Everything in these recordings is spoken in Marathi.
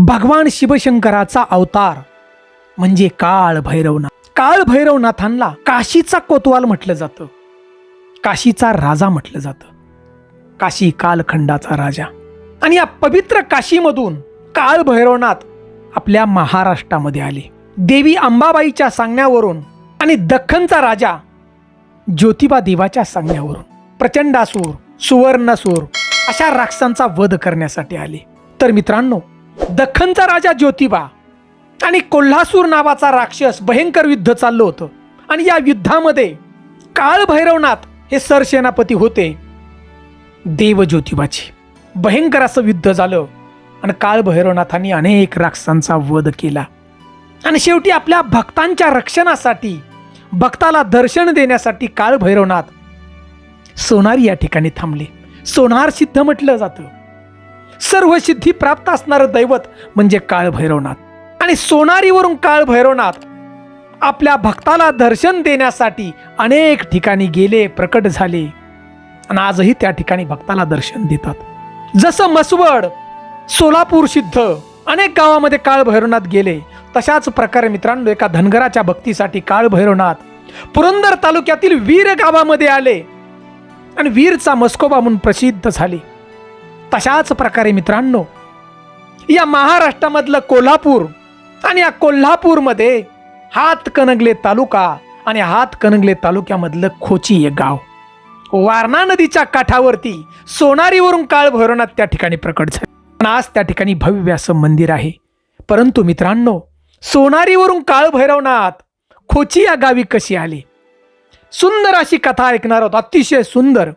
भगवान शिवशंकराचा अवतार म्हणजे काळ भैरवनाथ. काळ भैरवनाथांना काशीचा कोतवाल म्हटलं जातं. काशीचा राजा म्हटलं जातं. काशी कालखंडाचा राजा. आणि या पवित्र काशीमधून काळ भैरवनाथ आपल्या महाराष्ट्रामध्ये आले. देवी अंबाबाईच्या सांगण्यावरून आणि दख्खनचा राजा ज्योतिबा देवाच्या सांगण्यावरून प्रचंडासूर सुवर्णसूर अशा राक्षसांचा वध करण्यासाठी आले. तर मित्रांनो दख्खनचा राजा ज्योतिबा आणि कोल्हासूर नावाचा राक्षस भयंकर युद्ध चाललं होतं. आणि या युद्धामध्ये काळभैरवनाथ हे सरसेनापती होते. देव ज्योतिबाची. भयंकर असं युद्ध झालं आणि काळभैरवनाथांनी अनेक राक्षसांचा वध केला. आणि शेवटी आपल्या भक्तांच्या रक्षणासाठी भक्ताला दर्शन देण्यासाठी काळभैरवनाथ सोनार सोनारी या ठिकाणी थांबले. सोनार सिद्ध म्हटलं जातं. सर्व सिद्धी प्राप्त असणारं दैवत म्हणजे काळभैरवनाथ आणि सोनारीवरून काळभैरवनाथ आपल्या भक्ताला दर्शन देण्यासाठी अनेक ठिकाणी गेले प्रकट झाले. आणि आजही त्या ठिकाणी भक्ताला दर्शन देतात. जसं मसवड सोलापूर सिद्ध अनेक गावामध्ये काळभैरवनाथ गेले. तशाच प्रकारे मित्रांनो एका धनगराच्या भक्तीसाठी काळभैरवनाथ पुरंदर तालुक्यातील वीर गावामध्ये आले. आणि वीरचा मस्कोबा म्हणून प्रसिद्ध झाले. तशाच प्रकारे मित्रांनो या महाराष्ट्रामधलं कोल्हापूर आणि या कोल्हापूरमध्ये हातकणंगले तालुका आणि हातकणंगले तालुक्यामधलं खोची हे गाव. वारणा नदीच्या काठावरती सोनारीवरून काळ भैरवनाथ त्या ठिकाणी प्रकट झाले. पण आज त्या ठिकाणी भव्य असं मंदिर आहे. परंतु मित्रांनो सोनारीवरून काळ भैरवनाथ खोची या गावी कशी आली? सुंदर अशी कथा ऐकणार आहोत. अतिशय सुंदर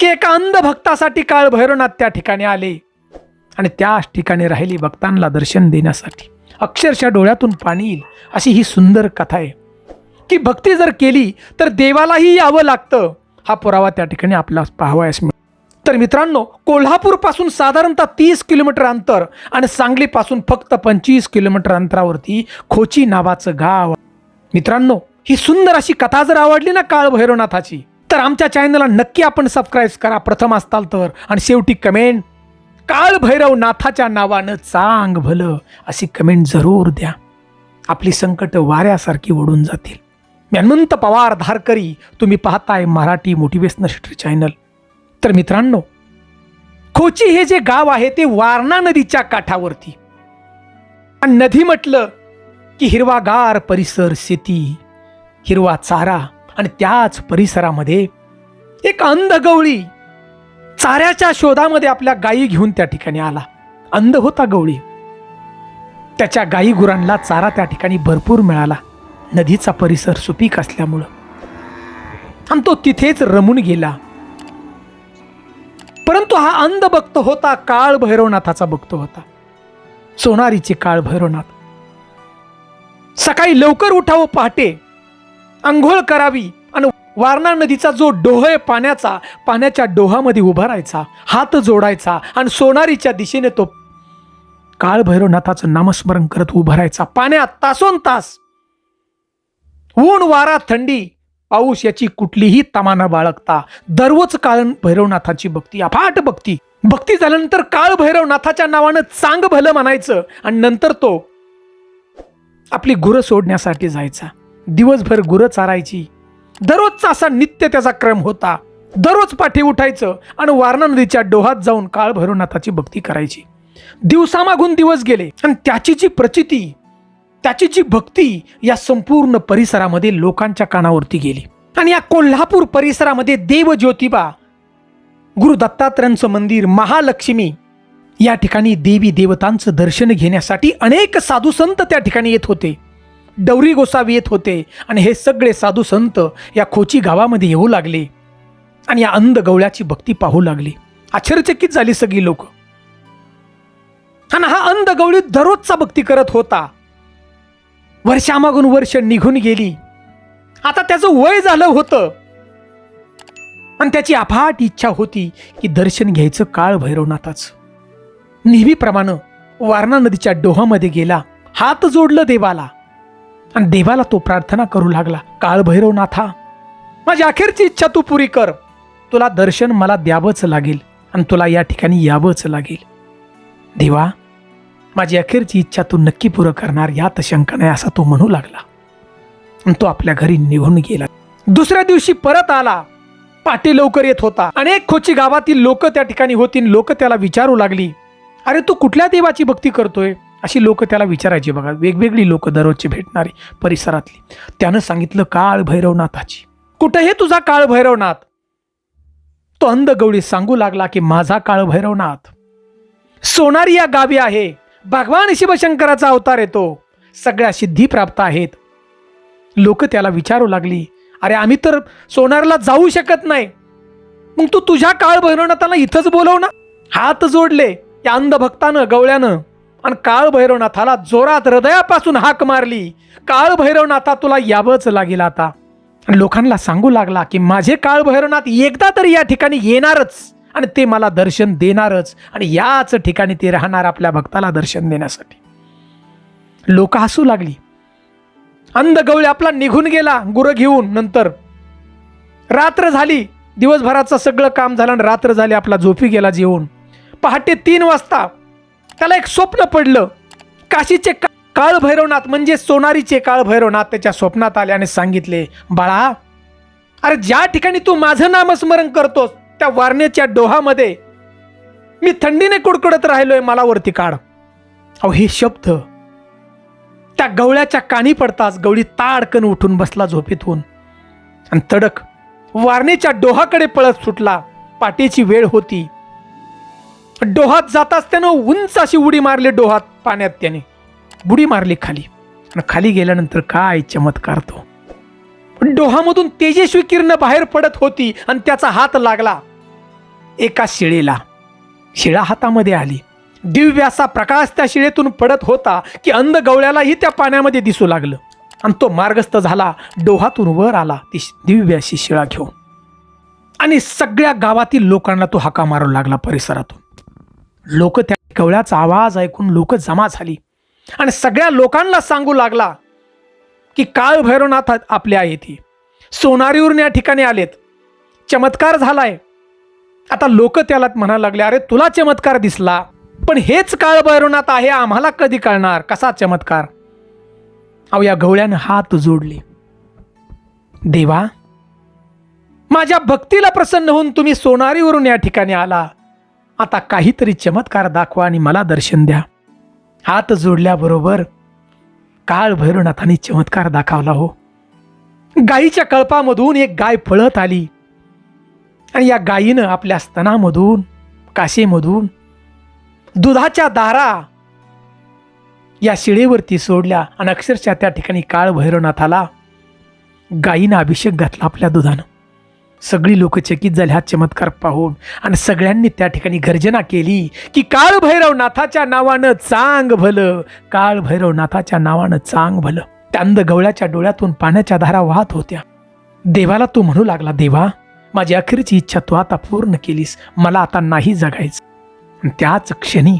की एका अंध भक्तासाठी काळ भैरवनाथ त्या ठिकाणी आले. आणि त्याच ठिकाणी राहिली भक्तांना दर्शन देण्यासाठी. अक्षरशः डोळ्यातून पाणी येईल अशी ही सुंदर कथा आहे. की भक्ती जर केली तर देवालाही यावं लागतं. हा पुरावा त्या ठिकाणी आपला पाहावयास मिळतो. तर मित्रांनो कोल्हापूरपासून साधारणतः तीस किलोमीटर अंतर आणि सांगलीपासून फक्त पंचवीस किलोमीटर अंतरावरती खोची नावाचं गाव मित्रांनो ही सुंदर अशी कथा जर आवडली ना काळ भैरवनाथाची तर आमच्या चॅनलला नक्की आपण सबस्क्राईब करा. प्रथम असताल तर. आणि शेवटी कमेंट काळभैरव नाथाच्या नावानं चांग भलं. अशी कमेंट जरूर द्या. आपली संकट वाऱ्यासारखी ओढून जातील. मी हनुमंत पवार धारकरी तुम्ही पाहताय मराठी मोटिवेशनल हिस्ट्री चॅनल तर मित्रांनो खोची हे जे गाव आहे ते वारणा नदीच्या काठावरती. आणि नदी म्हटलं की हिरवागार परिसर शेती हिरवा चारा आणि त्याच परिसरामध्ये एक अंध गवळी चाऱ्याच्या शोधामध्ये आपल्या गायी घेऊन त्या ठिकाणी आला. अंध होता गवळी. त्याच्या गायी गुरांना चारा त्या ठिकाणी भरपूर मिळाला. नदीचा परिसर सुपीक असल्यामुळं. आणि तो तिथेच रमून गेला. परंतु हा अंध भक्त होता काळ भैरवनाथाचा भक्त होता. सोनारीचे काळ भैरवनाथ. सकाळी लवकर उठावं पहाटे आंघोळ करावी आणि वारणा नदीचा जो डोह आहे पाण्याचा पाण्याच्या डोहामध्ये उभा राहायचा हात जोडायचा आणि सोनारीच्या दिशेने तो काळभैरवनाथाचं नामस्मरण करत उभा राहायचा. पाण्यात तासोन तास. ऊन वारा थंडी पाऊस याची कुठलीही तमाना बाळगता. दररोज काळ भैरवनाथाची भक्ती अफाट भक्ती. भक्ती झाल्यानंतर काळ भैरवनाथाच्या नावानं चांग भलं म्हणायचं आणि नंतर तो आपली गुरं सोडण्यासाठी जायचा. दिवसभर गुरं चारायची. दररोजचा असा नित्य त्याचा क्रम होता. दररोज पाठी उठायचं आणि वारणा नदीच्या डोहात जाऊन काळ भैरवनाथाची भक्ती करायची. दिवसामागून दिवस गेले आणि त्याची जी प्रचिती त्याची जी भक्ती या संपूर्ण परिसरामध्ये लोकांच्या कानावरती गेली. आणि या कोल्हापूर परिसरामध्ये देव ज्योतिबा गुरु दत्तात्रयांचं मंदिर महालक्ष्मी या ठिकाणी देवी देवतांचं दर्शन घेण्यासाठी अनेक साधू संत त्या ठिकाणी येत होते. डवरी गोसावी येत होते आणि हे सगळे साधू संत या खोची गावामध्ये येऊ लागले आणि या अंध गवळ्याची भक्ती पाहू लागली. आश्चर्यचकित झाली सगळी लोक. आणि हा अंध गवळी दररोजचा भक्ती करत होता. वर्षामागून वर्ष निघून गेली. आता त्याचं वय झालं होतं. आणि त्याची अफाट इच्छा होती की दर्शन घ्यायचं काळ भैरवनाथाच. नेहमीप्रमाणे वारणा नदीच्या डोहामध्ये गेला. हात जोडलं देवाला. आणि देवाला तो प्रार्थना करू लागला काळभैरवनाथा माझी अखेरची इच्छा तू पुरी कर. तुला दर्शन मला द्यावंच लागेल आणि तुला या ठिकाणी यावंच लागेल. देवा माझी अखेरची इच्छा तू नक्की पुरं करणार यात शंका नाही असा तो म्हणू लागला. आणि तो आपल्या घरी निघून गेला. दुसऱ्या दिवशी परत आला. पाटी लवकर येत होता. अनेक खोची गावातील लोक त्या ठिकाणी होती लोक त्याला विचारू लागली अरे तू कुठल्या देवाची भक्ती करतोय? अशी लोक त्याला विचारायची बघा वेगवेगळी लोक दररोजची भेटणारी परिसरातली. त्यानं सांगितलं काळ भैरवनाथाची. कुठेही तुझा काळ भैरवनाथ? तो अंध गवळी सांगू लागला की माझा काळ भैरवनाथ. सोनारी या गावी आहे. भगवान शिवशंकराचा अवतार येतो सगळ्या सिद्धी प्राप्त आहेत. लोक त्याला विचारू लागली अरे आम्ही तर सोनारला जाऊ शकत नाही. मग तू तुझ्या काळ भैरवनाथाला इथंच बोलव ना. हात जोडले या अंधभक्तानं गवळ्यानं. आणि काळभैरवनाथाला जोरात हृदयापासून हाक मारली. काळभैरवनाथा तुला यावंच लागेल आता. लोकांना सांगू लागला की माझे काळभैरवनाथ एकदा तरी या ठिकाणी येणारच आणि ते मला दर्शन देणारच आणि याच ठिकाणी ते राहणार आपल्या भक्ताला दर्शन देण्यासाठी. लोक हसू लागली. अंध गवळी आपला निघून गेला गुरं घेऊन नंतर. रात्र झाली दिवसभराचं सगळं काम झालं आणि रात्र झाली आपला झोपी गेला जेवून. पहाटे तीन वाजता त्याला एक स्वप्न पडलं. काशीचे का- काळ भैरवनाथ म्हणजे सोनारीचे काळ भैरवनाथ त्याच्या स्वप्नात आले आणि सांगितले बाळा अरे ज्या ठिकाणी तू माझं नामस्मरण करतोस त्या वारण्याच्या डोहामध्ये मी थंडीने कुडकुडत राहिलोय मला वरती काढ. अहो हे शब्द त्या गवळ्याच्या कानी पडताच गवळी ताडकन उठून बसला झोपेतून. आणि तडक वारणेच्या डोहाकडे पळत सुटला. पाठीची वेळ होती. डोहात जाताच त्यानं उंच अशी उडी मारली डोहात पाण्यात त्याने. बुडी मारली खाली. आणि खाली गेल्यानंतर काय चमत्कार तो. डोहामधून तेजस्वी किरण बाहेर पडत होती आणि त्याचा हात लागला. एका शिळेला. शिळा हातामध्ये आली. दिव्याचा प्रकाश त्या शिळेतून पडत होता की अंध गवळ्यालाही त्या पाण्यामध्ये दिसू लागलं. आणि तो मार्गस्थ झाला. डोहातून वर आला. ती दिव्य अशी शिळा घेऊन. आणि सगळ्या गावातील लोकांना तो हाका मारू लागला परिसरातून. लोक त्या गवळ्याचा आवाज ऐकून लोक जमा झाली. आणि सगळ्या लोकांना सांगू लागला की काळ भैरवनाथ आपले आहेत ही सोनारीवरून या ठिकाणी आलेत. चमत्कार झालाय. आता लोक त्याला म्हणायला लागले अरे तुला चमत्कार दिसला. पण हेच काळ भैरवनाथ आहे आम्हाला कधी कळणार? कसा चमत्कार? अहो या गवळ्यानं हात जोडले. देवा माझ्या भक्तीला प्रसन्न होऊन तुम्ही सोनारीवरून या ठिकाणी आला. आता काहीतरी चमत्कार दाखवा आणि मला दर्शन द्या. हात जोडल्याबरोबर काळ भैरवनाथाने चमत्कार दाखवला हो. गायीच्या कळपामधून एक गाय पळत आली. आणि या गायीनं आपल्या स्तनामधून काशेमधून दुधाच्या दारा या शिळेवरती सोडल्या आणि अक्षरशः त्या ठिकाणी काळ भैरवनाथाला गायीनं अभिषेक घातला आपल्या दुधानं. सगळी लोक चकित झाली हा चमत्कार पाहून. आणि सगळ्यांनी त्या ठिकाणी गर्जना केली की काळभैरवनाथाच्या नावानं चांग भलं. काळभैरवनाथाच्या नावानं चांग भलं. त्या गवळ्याच्या डोळ्यातून पाण्याच्या धारा वाहत होत्या. देवाला तू म्हणू लागला देवा माझी अखेरची इच्छा तू आता पूर्ण केलीस. मला आता नाही जगायचं. आणि त्याच क्षणी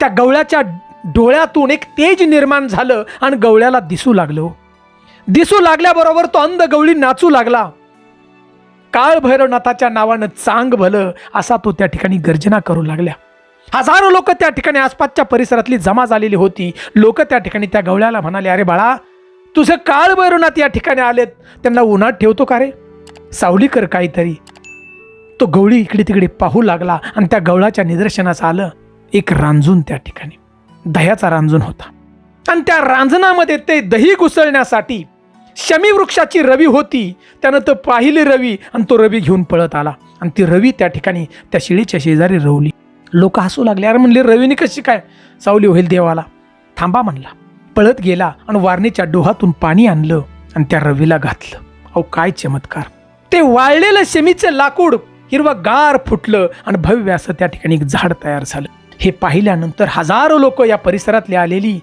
त्या गवळ्याच्या डोळ्यातून एक तेज निर्माण झालं आणि गवळ्याला दिसू लागलो. दिसू लागल्याबरोबर तो अंध गवळी नाचू लागला. काळभैरवनाथाच्या नावानं चांग भलं असा तो त्या ठिकाणी गर्जना करू लागल्या. हजारो लोक त्या ठिकाणी आसपासच्या परिसरातली जमा झालेली होती. लोक त्या ठिकाणी त्या गवळ्याला म्हणाले अरे बाळा तुझं काळभैरवनाथ या ठिकाणी आलेत. त्यांना उन्हात ठेवतो का रे? सावलीकर काहीतरी. तो गवळी इकडे तिकडे पाहू लागला आणि त्या गवळाच्या निदर्शनास आलं. एक रांजून त्या ठिकाणी दह्याचा रांजून होता. आणि त्या रांजणामध्ये ते दही घुसळण्यासाठी शमी वृक्षाची रवी होती. त्यानं तर पाहिली रवी आणि तो रवी घेऊन पळत आला. आणि ती रवी त्या ठिकाणी त्या शिळीच्या शेजारी रवली. लोक हसू लागले. अरे म्हणले रवीने कशी काय सावली होईल देवाला? थांबा म्हणला. पळत गेला आणि वारणीच्या डोहातून पाणी आणलं आणि त्या रवीला घातलं. अहो काय चमत्कार. ते वाळलेलं शमीचं लाकूड हिरवं गार फुटलं आणि भव्य असं त्या ठिकाणी एक झाड तयार झालं. हे पाहिल्यानंतर हजारो लोक या परिसरातली आलेली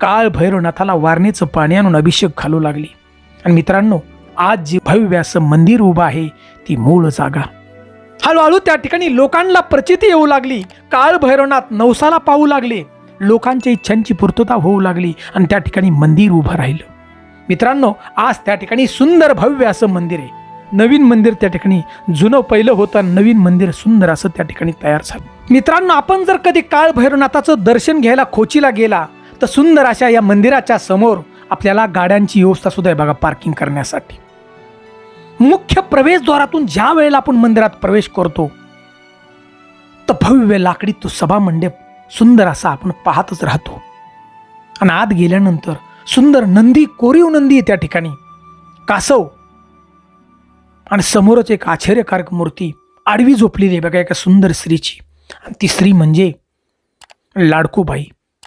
काळ भैरवनाथाला वारणीचं पाणी आणून अभिषेक घालू लागली. आणि मित्रांनो आज जे भव्य असं मंदिर उभं आहे ती मूळ जागा. हळूहळू त्या ठिकाणी लोकांना प्रचिती येऊ लागली. काळ भैरवनाथ नवसाला पाहू लागले. लोकांच्या इच्छांची पूर्तता होऊ लागली आणि त्या ठिकाणी मंदिर उभं राहिलं. मित्रांनो आज त्या ठिकाणी सुंदर भव्य असं मंदिर आहे. नवीन मंदिर त्या ठिकाणी जुनं पहिलं होतं नवीन मंदिर सुंदर असं त्या ठिकाणी तयार झालं. मित्रांनो आपण जर कधी काळ भैरवनाथाचं दर्शन घ्यायला खोचीला गेला तर सुंदर अशा या मंदिराच्या समोर आपल्याला गाड्यांची व्यवस्था सुद्धा आहे बघा पार्किंग करण्यासाठी. मुख्य प्रवेशद्वारातून ज्या वेळेला आपण मंदिरात प्रवेश करतो तर भव्य लाकडी तो सभा मंडप सुंदर असा आपण पाहतच राहतो. आणि आत गेल्यानंतर सुंदर नंदी कोरीव नंदी आहे त्या ठिकाणी. कासव आणि समोरच एक आश्चर्यकारक मूर्ती आडवी झोपलेली आहे बघा एका सुंदर स्त्रीची. आणि ती स्त्री म्हणजे लाडकोबाई.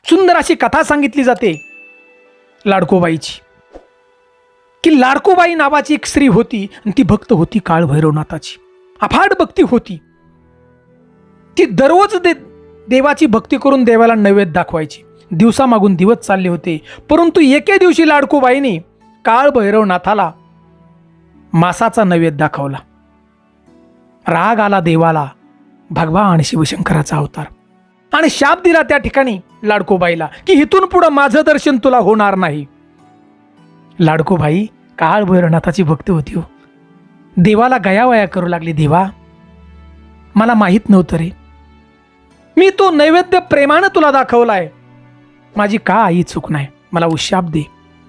सुंदर अशी कथा सांगितली जाते लाडकोबाईची. की लाडकोबाई नावाची एक स्त्री होती आणि ती भक्त होती काळभैरवनाथाची अफाट भक्ती होती. ती दररोज दे देवाची भक्ती करून देवाला नैवेद्य दाखवायची. दिवसामागून दिवस चालले होते. परंतु एके दिवशी लाडकोबाईने काळभैरवनाथाला मासाचा नैवेद्य दाखवला. राग आला देवाला. भगवान शिवशंकराचा अवतार. आणि शाप दिला त्या ठिकाणी लाडकोबाईला की इथून पुढं माझं दर्शन तुला होणार नाही. लाडकोबाई काळ भैरवनाथाची भक्त होती हो. देवाला गयावया करू लागली देवा. मला माहीत नव्हतं रे. मी तो नैवेद्य प्रेमानं तुला दाखवलाय. माझी का आई चूक नाही? मला उशाप दे.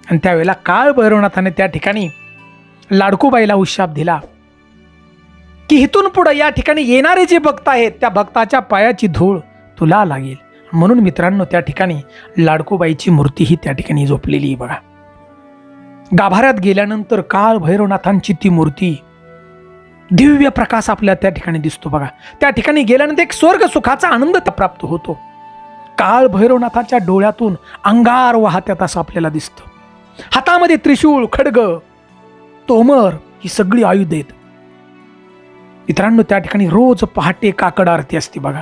आणि त्यावेळेला काळ भैरवनाथाने त्या ठिकाणी लाडकोबाईला उशाप दिला. की इथून पुढं या ठिकाणी येणारे जे भक्त आहेत त्या भक्ताच्या पायाची धूळ तुला लागेल. म्हणून मित्रांनो त्या ठिकाणी लाडकोबाईची मूर्ती ही त्या ठिकाणी झोपलेली आहे बघा. गाभाऱ्यात गेल्यानंतर काळ भैरवनाथांची ती मूर्ती दिव्य प्रकाश आपल्या त्या ठिकाणी दिसतो बघा. त्या ठिकाणी गेल्यानंतर एक स्वर्ग सुखाचा आनंद प्राप्त होतो. काळ भैरवनाथाच्या डोळ्यातून अंगार वाहत्यात असं आपल्याला दिसतं. हातामध्ये त्रिशूळ खडग तोमर ही सगळी आयुध आहेत. मित्रांनो त्या ठिकाणी रोज पहाटे काकड आरती असते बघा.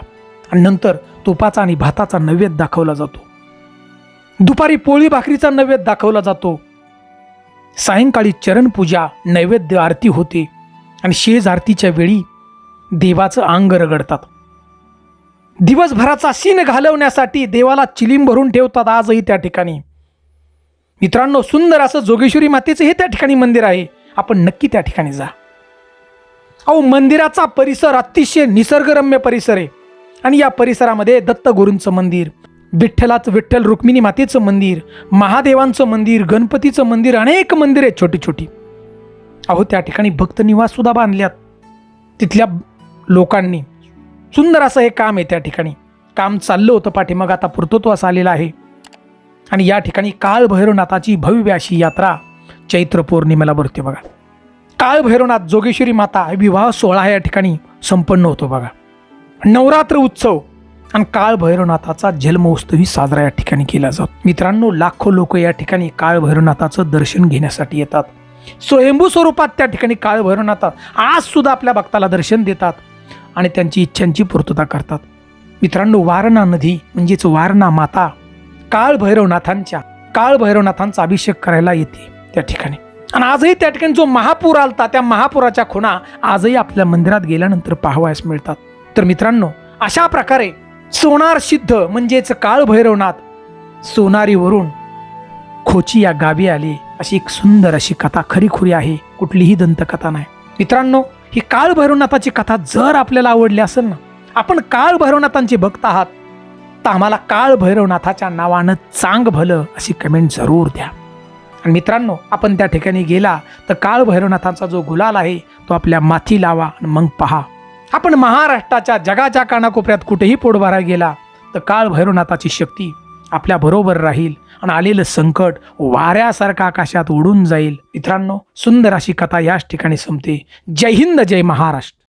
आणि नंतर तुपाचा आणि भाताचा नैवेद्य दाखवला जातो. दुपारी पोळी भाकरीचा नैवेद्य दाखवला जातो. सायंकाळी चरणपूजा नैवेद्य आरती होते आणि शेज आरतीच्या वेळी देवाचं अंग रगडतात. दिवसभराचा सीन घालवण्यासाठी देवाला चिलीम भरून ठेवतात आजही त्या ठिकाणी. मित्रांनो सुंदर असं जोगेश्वरी मातेचं हे त्या ठिकाणी मंदिर आहे. आपण नक्की त्या ठिकाणी जा. अहो मंदिराचा परिसर अतिशय निसर्गरम्य परिसर आहे. आणि या परिसरामध्ये दत्तगुरूंचं मंदिर विठ्ठलाचं विठ्ठल रुक्मिणी मातेचं मंदिर महादेवांचं मंदिर गणपतीचं मंदिर अनेक मंदिर आहेत छोटी छोटी अहो त्या ठिकाणी भक्त निवास सुद्धा बांधल्यात. तिथल्या लोकांनी. सुंदर असं हे काम आहे त्या ठिकाणी. काम चाललं होतं पाठीमाग आता पूर्तत्वास आलेलं आहे. आणि या ठिकाणी काळभैरवनाथाची भव्य अशी यात्रा चैत्र पौर्णिमेला भरते बघा. काळभैरवनाथ जोगेश्वरी माता विवाह सोहळा या ठिकाणी संपन्न होतो बघा. नवरात्र उत्सव आणि काळभैरवनाथाचा जन्मोत्सवही साजरा या ठिकाणी केला जातो. मित्रांनो लाखो लोक या ठिकाणी काळभैरवनाथाचं दर्शन घेण्यासाठी येतात. स्वयंभू स्वरूपात त्या ठिकाणी काळभैरवनाथात आज सुद्धा आपल्या भक्ताला दर्शन देतात आणि त्यांची इच्छांची पूर्तता करतात. मित्रांनो वारणा नदी म्हणजेच वारणा माता काळभैरवनाथांच्या काळभैरवनाथांचा अभिषेक करायला येते त्या ठिकाणी. आणि आजही त्या ठिकाणी जो महापूर आलता त्या महापुराच्या खुणा आजही आपल्या मंदिरात गेल्यानंतर पाहावयास मिळतात. तर मित्रांनो अशा प्रकारे सोनार सिद्ध म्हणजेच काळभैरवनाथ सोनारीवरून खोची या गावी आली. अशी एक सुंदर अशी कथा खरीखुरी आहे. कुठलीही दंतकथा नाही. मित्रांनो ही काळभैरवनाथाची कथा जर आपल्याला आवडली असेल ना आपण काळभैरवनाथांचे भक्त आहात तर आम्हाला काळभैरवनाथाच्या नावानं चांग भलं अशी कमेंट जरूर द्या. आणि मित्रांनो आपण त्या ठिकाणी गेला तर काळभैरवनाथांचा जो गुलाल आहे तो आपल्या माथी लावा आणि मग पहा. आपण महाराष्ट्राच्या जगाच्या कानाकोपऱ्यात कुठेही पोटभरा गेला तर काळ भैरवनाथाची शक्ती आपल्या बरोबर राहील आणि आलेलं संकट वाऱ्यासारखं आकाशात उडून जाईल. मित्रांनो सुंदर अशी कथा याच ठिकाणी संपते. जय हिंद जय महाराष्ट्र.